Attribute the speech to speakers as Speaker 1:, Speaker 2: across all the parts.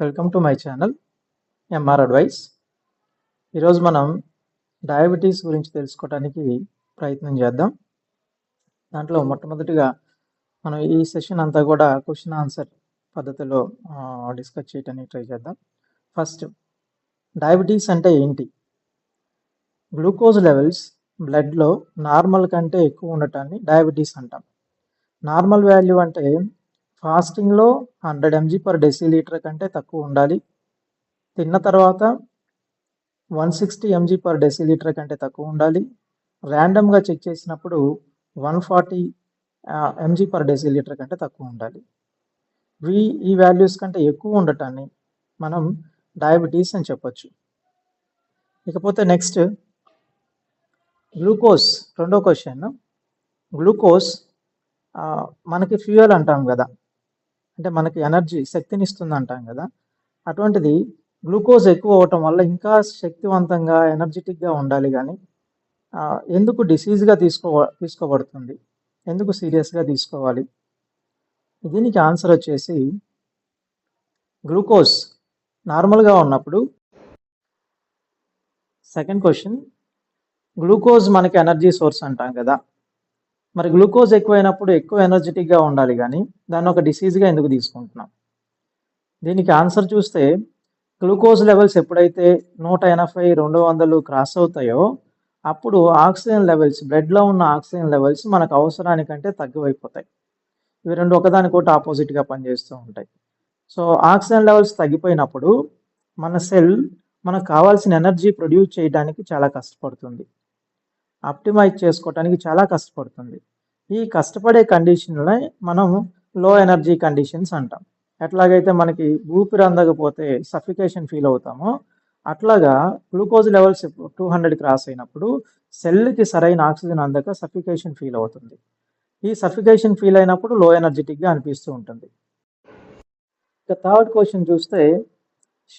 Speaker 1: Welcome to my channel M R advice ఈరోజు మనం diabetes గురించి తెలుసుకోవడానికి ప్రయత్నం చేద్దాం. దాంట్లో మొట్టమొదటిగా మనం ఈ సెషన్ అంతా కూడా క్వశ్చన్ ఆన్సర్ పద్ధతిలో డిస్కస్ చేయడానికి ట్రై చేద్దాం. ఫస్ట్ డయాబెటీస్ అంటే ఏంటి? గ్లూకోజ్ లెవెల్స్ బ్లడ్లో నార్మల్ కంటే ఎక్కువ ఉండటాన్ని డయాబెటీస్ అంటాం. నార్మల్ వాల్యూ అంటే ఫాస్టింగ్లో హండ్రెడ్ ఎంజీ పర్ డెసిలీటర్ కంటే తక్కువ ఉండాలి. తిన్న తర్వాత one sixty mg per decilitre కంటే తక్కువ ఉండాలి. ర్యాండమ్గా చెక్ చేసినప్పుడు one forty mg per decilitre కంటే తక్కువ ఉండాలి. వి ఈ వాల్యూస్ కంటే ఎక్కువ ఉండటాన్ని మనం డయాబెటీస్ అని చెప్పొచ్చు. ఇకపోతే నెక్స్ట్ గ్లూకోజ్ రెండో క్వశ్చన్. గ్లూకోజ్ మనకి ఫ్యూయల్ అంటాం కదా. అంటే మనకి ఎనర్జీ శక్తిని ఇస్తుంది అంటాం కదా. అటువంటిది గ్లూకోజ్ ఎక్కువ అవటం వల్ల ఇంకా శక్తివంతంగా ఎనర్జెటిక్గా ఉండాలి కానీ ఎందుకు డిసీజ్గా తీసుకో తీసుకోబడుతుంది? ఎందుకు సీరియస్గా తీసుకోవాలి? దీనికి ఆన్సర్ వచ్చేసి గ్లూకోజ్ నార్మల్గా ఉన్నప్పుడు సెకండ్ క్వశ్చన్ గ్లూకోజ్ మనకి ఎనర్జీ సోర్స్ అంటాం కదా. మరి గ్లూకోజ్ ఎక్కువైనప్పుడు ఎక్కువ ఎనర్జెటిక్గా ఉండాలి కానీ దాన్ని ఒక డిసీజ్గా ఎందుకు తీసుకుంటున్నాం? దీనికి ఆన్సర్ చూస్తే గ్లూకోజ్ లెవెల్స్ ఎప్పుడైతే నూట ఎనభై రెండు వందలు క్రాస్ అవుతాయో అప్పుడు ఆక్సిజన్ లెవెల్స్ బ్లడ్లో ఉన్న ఆక్సిజన్ లెవెల్స్ మనకు అవసరానికంటే తగ్గిపోతాయి ఇవి రెండు ఒకదానికొకటి ఆపోజిట్గా పనిచేస్తూ ఉంటాయి. సో ఆక్సిజన్ లెవెల్స్ తగ్గిపోయినప్పుడు మన సెల్ మనకు కావాల్సిన ఎనర్జీ ప్రొడ్యూస్ చేయడానికి చాలా కష్టపడుతుంది. ఆప్టిమైజ్ చేసుకోవటానికి చాలా కష్టపడుతుంది. ఈ కష్టపడే కండిషన్లే మనం లో ఎనర్జీ కండిషన్స్ అంటాం. ఎట్లాగైతే మనకి ఊపిరి అందకపోతే సఫికేషన్ ఫీల్ అవుతామో అట్లాగా glucose levels two hundred cross అయినప్పుడు సెల్కి సరైన ఆక్సిజన్ అందక సఫికేషన్ ఫీల్ అవుతుంది. ఈ సఫికేషన్ ఫీల్ అయినప్పుడు లో ఎనర్జెటిక్గా అనిపిస్తూ ఉంటుంది. ఇక థర్డ్ క్వశ్చన్ చూస్తే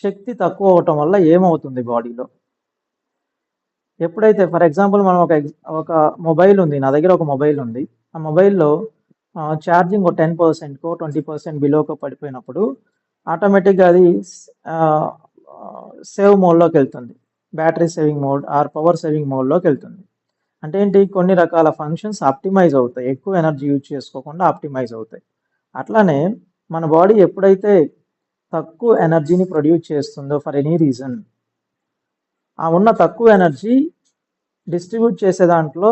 Speaker 1: శక్తి తక్కువ అవటం వల్ల ఏమవుతుంది బాడీలో ఎప్పుడైతే ఫర్ ఎగ్జాంపుల్ మనం ఒక ఒక మొబైల్ ఉంది నా దగ్గర ఒక మొబైల్ ఉంది. ఆ మొబైల్లో ఛార్జింగ్ ఒక టెన్ పర్సెంట్కో ట్వంటీ పర్సెంట్ బిలోకో పడిపోయినప్పుడు ఆటోమేటిక్గా అది సేవ్ మోడ్లోకి వెళ్తుంది. Battery saving mode or power saving మోడ్లోకి వెళ్తుంది. అంటే ఏంటి? కొన్ని రకాల ఫంక్షన్స్ ఆప్టిమైజ్ అవుతాయి. ఎక్కువ ఎనర్జీ యూజ్ చేసుకోకుండా ఆప్టిమైజ్ అవుతాయి. అట్లానే మన బాడీ ఎప్పుడైతే తక్కువ ఎనర్జీని ప్రొడ్యూస్ చేస్తుందో ఫర్ ఎనీ రీజన్ ఆ ఉన్న తక్కువ ఎనర్జీ డిస్ట్రిబ్యూట్ చేసే దాంట్లో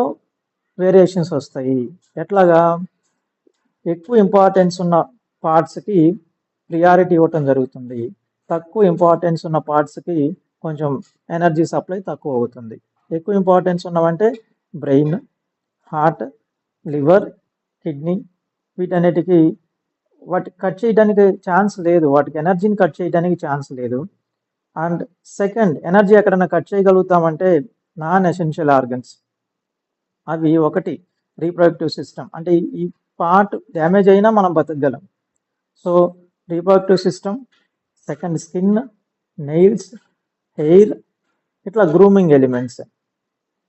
Speaker 1: వేరియేషన్స్ వస్తాయి. ఎట్లాగా? ఎక్కువ ఇంపార్టెన్స్ ఉన్న పార్ట్స్కి ప్రియారిటీ ఇవ్వటం జరుగుతుంది. తక్కువ ఇంపార్టెన్స్ ఉన్న పార్ట్స్కి కొంచెం ఎనర్జీ సప్లై తక్కువ అవుతుంది. ఎక్కువ ఇంపార్టెన్స్ ఉన్నవంటే బ్రెయిన్ హార్ట్ లివర్ కిడ్నీ వీటన్నిటికీ వాటి కట్ చేయడానికి ఛాన్స్ లేదు. వాటికి ఎనర్జీని కట్ చేయడానికి ఛాన్స్ లేదు. అండ్ సెకండ్ ఎనర్జీ ఎక్కడైనా కట్ చేయగలుగుతామంటే నాన్ ఎసెన్షియల్ ఆర్గన్స్ అవి ఒకటి రీప్రొడక్టివ్ సిస్టమ్ అంటే ఈ పార్ట్ డ్యామేజ్ అయినా మనం బతకగలం. So reproductive system second skin nails hair ఇట్లా గ్రూమింగ్ ఎలిమెంట్స్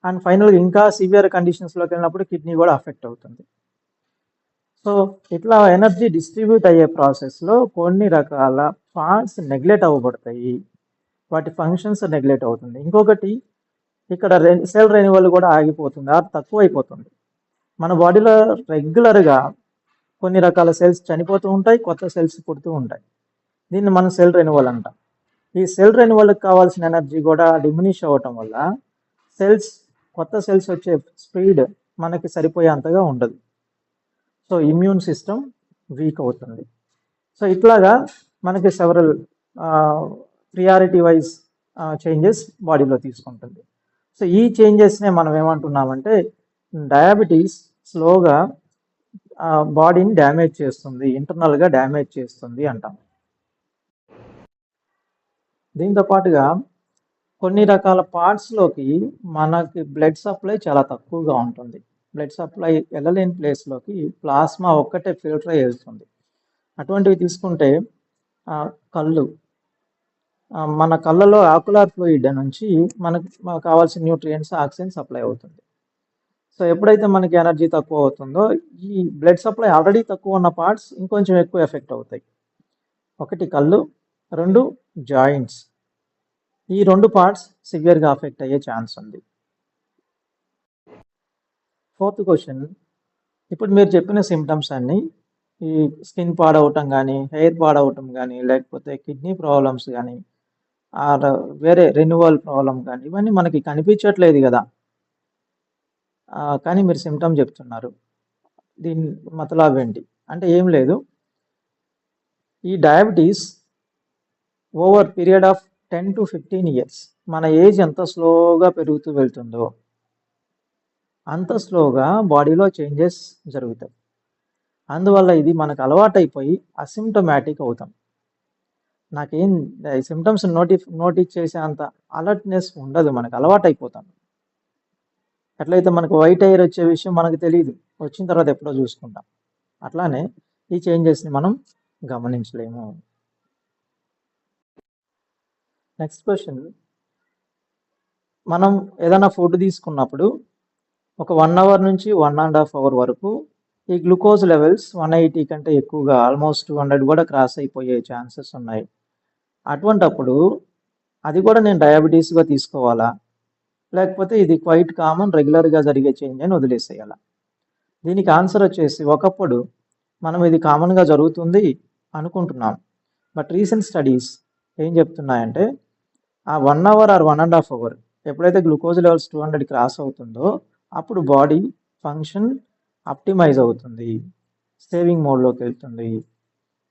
Speaker 1: అండ్ ఫైనల్గా ఇంకా సివియర్ కండిషన్స్లోకి వెళ్ళినప్పుడు కిడ్నీ కూడా అఫెక్ట్ అవుతుంది. సో ఇట్లా ఎనర్జీ డిస్ట్రిబ్యూట్ అయ్యే ప్రాసెస్లో కొన్ని రకాల పార్ట్స్ నెగ్లెక్ట్ అవ్వబడతాయి. వాటి ఫంక్షన్స్ నెగ్లెక్ట్ అవుతుంది. ఇంకొకటి ఇక్కడ సెల్ రెన్యువల్ కూడా ఆగిపోతుంది. అది తక్కువ అయిపోతుంది మన బాడీలో రెగ్యులర్గా కొన్ని రకాల సెల్స్ చనిపోతూ ఉంటాయి కొత్త సెల్స్ పుడుతూ ఉంటాయి. దీన్ని మనం సెల్ రెన్యువల్ అంటాం. ఈ సెల్ రెన్యువల్కి కావాల్సిన ఎనర్జీ కూడా డిమినిష్ అవ్వటం వల్ల సెల్స్ కొత్త సెల్స్ వచ్చే స్పీడ్ మనకి సరిపోయేంతగా ఉండదు. సో ఇమ్యూన్ సిస్టమ్ వీక్ అవుతుంది. సో ఇట్లాగా మనకి సెవరల్ ప్రియారిటీ వైజ్ చేంజెస్ బాడీలో తీసుకుంటుంది. సో ఈ చేంజెస్నే మనం ఏమంటున్నామంటే డయాబెటీస్ స్లోగా బాడీని డ్యామేజ్ చేస్తుంది ఇంటర్నల్గా డ్యామేజ్ చేస్తుంది అంటాం. దీంతో పాటుగా కొన్ని రకాల పార్ట్స్లోకి మనకి బ్లడ్ సప్లై చాలా తక్కువగా ఉంటుంది. బ్లడ్ సప్లై వెళ్ళలేని ప్లేస్లోకి ప్లాస్మా ఒక్కటే ఫిల్టర్ అయ్యి వెళ్తుంది అటువంటివి తీసుకుంటే కళ్ళు మన కళ్ళలో ఆకులార్ ఫ్లూయిడ్ నుంచి మనకు కావాల్సిన న్యూట్రియంట్స్ ఆక్సిజన్ సప్లై అవుతుంది. సో ఎప్పుడైతే మనకి ఎనర్జీ తక్కువ అవుతుందో ఈ బ్లడ్ సప్లై ఆల్రెడీ తక్కువ ఉన్న పార్ట్స్ ఇంకొంచెం ఎక్కువ ఎఫెక్ట్ అవుతాయి. ఒకటి కళ్ళు రెండు జాయింట్స్. ఈ రెండు పార్ట్స్ సివియర్గా అఫెక్ట్ అయ్యే ఛాన్స్ ఉంది. Fourth question. ఇప్పుడు మీరు చెప్పిన సిమ్టమ్స్ అన్నీ ఈ స్కిన్ పాడవటం కానీ హెయిర్ పాడవటం కానీ లేకపోతే కిడ్నీ ప్రాబ్లమ్స్ కానీ వేరే రెన్యువల్ ప్రాబ్లం కానీ ఇవన్నీ మనకి కనిపించట్లేదు కదా. కానీ మీరు సిమ్టమ్ చెప్తున్నారు. దీని మతలాభ ఏంటి? అంటే ఏం లేదు. ఈ diabetes over period of ten to fifteen years మన ఏజ్ ఎంత స్లోగా పెరుగుతూ వెళ్తుందో అంత స్లోగా బాడీలో చేంజెస్ జరుగుతాయి. అందువల్ల ఇది మనకు అలవాటైపోయి అసిమ్టమాటిక్ అవుతాం. నాకేం సిమ్టమ్స్ నోటి నోటీస్ చేసే అంత అలర్ట్నెస్ ఉండదు మనకు అలవాటైపోతాం. ఎట్లయితే మనకు వైట్ ఎయిర్ వచ్చే విషయం మనకు తెలియదు వచ్చిన తర్వాత ఎప్పుడో చూసుకుంటాం. అట్లానే ఈ చేంజెస్ని మనం గమనించలేము. నెక్స్ట్ క్వశ్చన్ మనం ఏదైనా ఫుడ్ తీసుకున్నప్పుడు ఒక వన్ అవర్ నుంచి వన్ అండ్ హాఫ్ అవర్ వరకు ఈ గ్లూకోజ్ లెవెల్స్ వన్ ఎయిటీ కంటే ఎక్కువగా ఆల్మోస్ట్ టూ హండ్రెడ్ కూడా క్రాస్ అయిపోయే ఛాన్సెస్ ఉన్నాయి. అటువంటప్పుడు అది కూడా నేను డయాబెటీస్గా తీసుకోవాలా? లేకపోతే ఇది క్వైట్ కామన్ రెగ్యులర్గా జరిగే చేంజ్ అని వదిలేసేయాలా? దీనికి ఆన్సర్ వచ్చేసి ఒకప్పుడు మనం ఇది కామన్గా జరుగుతుంది అనుకుంటున్నాం. బట్ రీసెంట్ స్టడీస్ ఏం చెప్తున్నాయంటే ఆ one hour or one and half hour ఎప్పుడైతే glucose levels two hundred cross అవుతుందో అప్పుడు బాడీ ఫంక్షన్ ఆప్టిమైజ్ అవుతుంది. సేవింగ్ మోడ్లోకి వెళ్తుంది.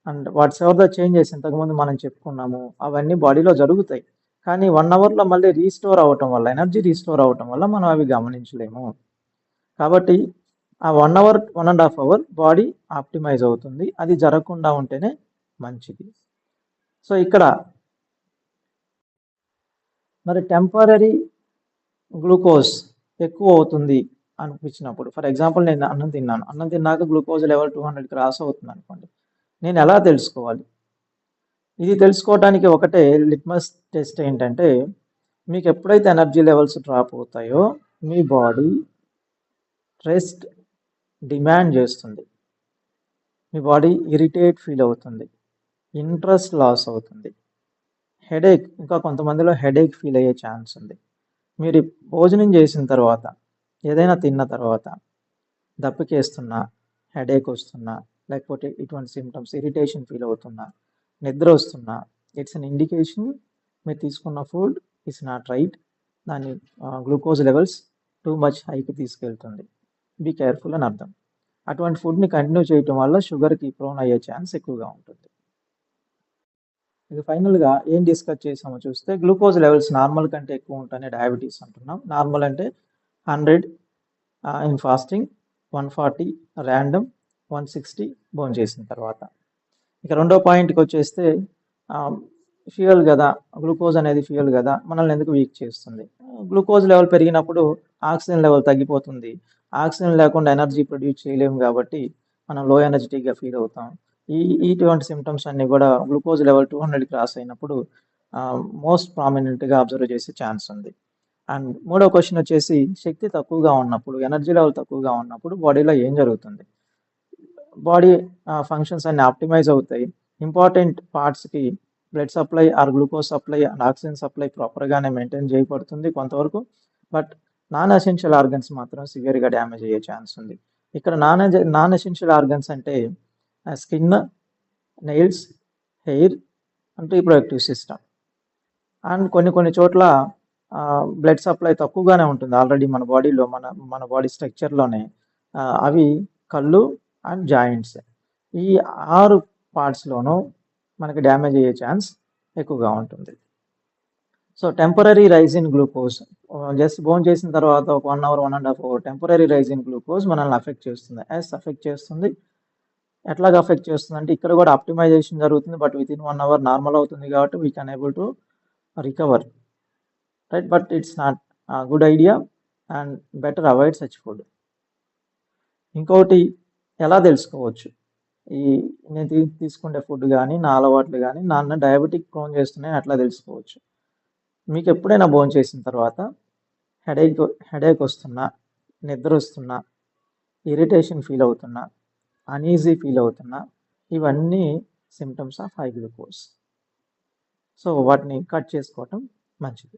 Speaker 1: And whatsoever the changes ఇంతకుముందు మనం చెప్పుకున్నాము అవన్నీ బాడీలో జరుగుతాయి. కానీ వన్ అవర్లో మళ్ళీ రీస్టోర్ అవ్వటం వల్ల ఎనర్జీ రీస్టోర్ అవ్వటం వల్ల మనం అవి గమనించలేము. కాబట్టి ఆ one hour one and half hour body optimize అవుతుంది. అది జరగకుండా ఉంటేనే మంచిది. సో ఇక్కడ మరి టెంపరీ గ్లూకోజ్ ఎక్కువ అవుతుంది అనిపించినప్పుడు ఫర్ ఎగ్జాంపుల్ నేను అన్నం తిన్నాను. అన్నం తిన్నాక glucose level two hundred cross అవుతుంది అనుకోండి. నేను ఎలా తెలుసుకోవాలి? ఇది తెలుసుకోవడానికి ఒకటే లిట్మస్ టెస్ట్ ఏంటంటే మీకు ఎప్పుడైతే ఎనర్జీ లెవెల్స్ డ్రాప్ అవుతాయో మీ బాడీ రెస్ట్ డిమాండ్ చేస్తుంది. మీ బాడీ ఇరిటేట్ ఫీల్ అవుతుంది. ఇంట్రెస్ట్ లాస్ అవుతుంది. హెడేక్ ఇంకా కొంతమందిలో హెడేక్ ఫీల్ అయ్యే ఛాన్స్ ఉంది. మీరు భోజనం చేసిన తర్వాత ఏదైనా తిన్న తర్వాత దప్పికేస్తున్నా హెడేక్ వస్తున్నా లేకపోతే ఇటువంటి సిమ్టమ్స్ ఇరిటేషన్ ఫీల్ అవుతున్నా నిద్ర వస్తున్నా ఇట్స్ అన్ ఇండికేషన్ మీరు తీసుకున్న ఫుడ్ ఇస్ నాట్ రైట్ దాని గ్లూకోజ్ లెవెల్స్ టూ మచ్ హైకి తీసుకెళ్తుంది. బీ కేర్ఫుల్ అని అర్థం. అటువంటి ఫుడ్ని కంటిన్యూ చేయటం వల్ల షుగర్కి ప్రోన్ అయ్యే ఛాన్స్ ఎక్కువగా ఉంటుంది. ఇక ఫైనల్గా ఏం డిస్కస్ చేసామో చూస్తే గ్లూకోజ్ లెవెల్స్ నార్మల్ కంటే ఎక్కువ ఉంటాయని డయాబెటీస్ అంటున్నాం. నార్మల్ అంటే hundred in fasting one forty random one sixty bone చేసిన తర్వాత. ఇక రెండో పాయింట్కి వచ్చేస్తే ఫ్యూయల్ కదా గ్లూకోజ్ అనేది ఫ్యూయల్ కదా మనల్ని ఎందుకు వీక్ చేస్తుంది? గ్లూకోజ్ లెవెల్ పెరిగినప్పుడు ఆక్సిజన్ లెవెల్ తగ్గిపోతుంది. ఆక్సిజన్ లేకుండా ఎనర్జీ ప్రొడ్యూస్ చేయలేము కాబట్టి మనం లో ఎనర్జెటిక్గా ఫీల్ అవుతాం. ఈ ఇటువంటి సిమ్టమ్స్ అన్నీ కూడా glucose level two hundred cross అయినప్పుడు మోస్ట్ ప్రామినెంట్గా అబ్జర్వ్ చేసే ఛాన్స్ ఉంది. అండ్ మూడో క్వశ్చన్ వచ్చేసి శక్తి తక్కువగా ఉన్నప్పుడు ఎనర్జీ లెవెల్ తక్కువగా ఉన్నప్పుడు బాడీలో ఏం జరుగుతుంది? బాడీ ఫంక్షన్స్ uh, అన్ని ఆప్టిమైజ్ అవుతాయి. Important పార్ట్స్కి blood supply or glucose supply and oxygen supply ప్రాపర్గానే maintain చేయబడుతుంది కొంతవరకు. బట్ నాన్ ఎసెన్షియల్ ఆర్గన్స్ మాత్రం సివియర్గా డ్యామేజ్ అయ్యే ఛాన్స్ ఉంది. ఇక్కడ నాన్ నాన్ ఎసెన్షియల్ ఆర్గన్స్ అంటే skin nails hair and reproductive system and కొన్ని కొన్ని చోట్ల బ్లడ్ సప్లై తక్కువగానే ఉంటుంది. ఆల్రెడీ మన బాడీలో మన మన బాడీ స్ట్రక్చర్లోనే అవి కళ్ళు అండ్ జాయింట్స్ ఈ ఆరు పార్ట్స్లోనూ మనకి డ్యామేజ్ అయ్యే ఛాన్స్ ఎక్కువగా ఉంటుంది. So temporary rise in glucose just bone చేసిన తర్వాత ఒక one hour one and half hour temporary rise in glucose మనల్ని అఫెక్ట్ చేస్తుంది. ఎస్ అఫెక్ట్ చేస్తుంది. ఎట్లాగా అఫెక్ట్ చేస్తుంది అంటే ఇక్కడ కూడా ఆప్టిమైజేషన్ జరుగుతుంది but within one hour normal అవుతుంది కాబట్టి we can able to recover right but it's not good idea and better avoid such food ఇంకొకటి ఎలా తెలుసుకోవచ్చు? ఈ నేను తీసుకునే ఫుడ్ కానీ నా అలవాట్లు కానీ నాన్న డయాబెటిక్ ప్రోన్ చేస్తున్నాయి అట్లా తెలుసుకోవచ్చు. మీకు ఎప్పుడైనా భోజనం చేసిన తర్వాత హెడేక్ హెడేక్ వస్తున్నా నిద్ర వస్తున్నా ఇరిటేషన్ ఫీల్ అవుతున్నా అనీజీ ఫీల్ అవుతున్నా ఇవన్నీ symptoms of high glucose. So వాటిని కట్ చేసుకోవటం మంచిది.